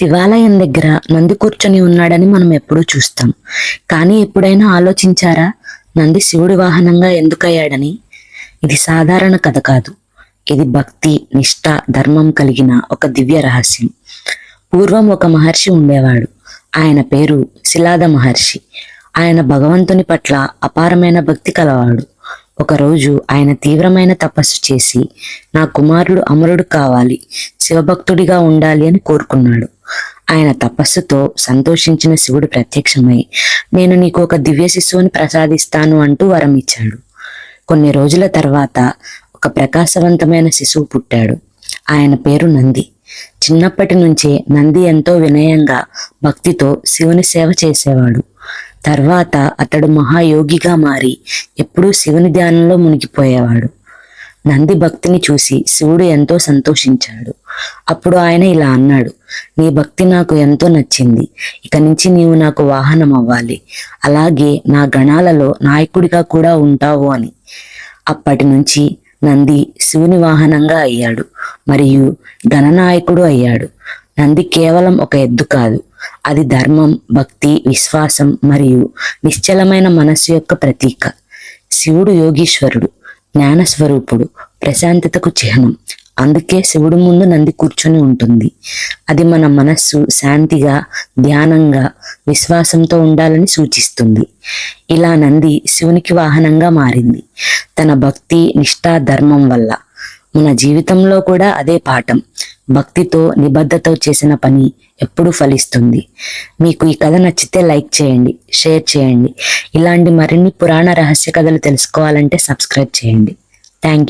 శివాలయం దగ్గర నంది కూర్చొని ఉన్నాడని మనం ఎప్పుడూ చూస్తాం. కానీ ఎప్పుడైనా ఆలోచించారా? నంది శివుడి వాహనంగా ఎందుకయ్యాడని? ఇది సాధారణ కథ కాదు. ఇది భక్తి నిష్ఠ ధర్మం కలిగిన ఒక దివ్య రహస్యం. పూర్వం ఒక మహర్షి ఉండేవాడు. ఆయన పేరు శిలాద మహర్షి. ఆయన భగవంతుని పట్ల అపారమైన భక్తి కలవాడు. ఒకరోజు ఆయన తీవ్రమైన తపస్సు చేసి నా కుమారుడు అమరుడు కావాలి. శివభక్తుడిగా ఉండాలి అని కోరుకున్నాడు. ఆయన తపస్సుతో సంతోషించిన శివుడు ప్రత్యక్షమై నేను నీకు ఒక దివ్య శిశువుని ప్రసాదిస్తాను అంటూ వరం ఇచ్చాడు. కొన్ని రోజుల తర్వాత ఒక ప్రకాశవంతమైన శిశువు పుట్టాడు. ఆయన పేరు నంది. చిన్నప్పటి నుంచే నంది ఎంతో వినయంగా భక్తితో శివుని సేవ చేసేవాడు. తర్వాత అతడు మహాయోగిగా మారి ఎప్పుడూ శివుని ధ్యానంలో మునిగిపోయేవాడు. నంది భక్తిని చూసి శివుడు ఎంతో సంతోషించాడు. అప్పుడు ఆయన ఇలా అన్నాడు నీ భక్తి నాకు ఎంతో నచ్చింది. ఇక నుంచి నీవు నాకు వాహనం అవ్వాలి. అలాగే నా గణాలలో నాయకుడిగా కూడా ఉంటావు అని. అప్పటి నుంచి నంది శివుని వాహనంగా అయ్యాడు మరియు గణనాయకుడు అయ్యాడు. నంది కేవలం ఒక ఎద్దు కాదు అది ధర్మం భక్తి విశ్వాసం మరియు నిశ్చలమైన మనస్సు యొక్క ప్రతీక. శివుడు యోగీశ్వరుడు జ్ఞానస్వరూపుడు ప్రశాంతతకు చిహ్నం. అందుకే శివుడు ముందు నంది కూర్చొని ఉంటుంది. అది మన మనస్సు శాంతిగా ధ్యానంగా విశ్వాసంతో ఉండాలని సూచిస్తుంది. ఇలా నంది శివునికి వాహనంగా మారింది. తన భక్తి నిష్ఠా ధర్మం వల్ల. మన జీవితంలో కూడా అదే పాఠం. భక్తితో నిబద్ధతో చేసిన పని ఎప్పుడు ఫలిస్తుంది. మీకు ఈ కథ నచ్చితే లైక్ చేయండి షేర్ చేయండి. ఇలాంటి మరిన్ని పురాణ రహస్య కథలు తెలుసుకోవాలంటే సబ్స్క్రైబ్ చేయండి. Thank you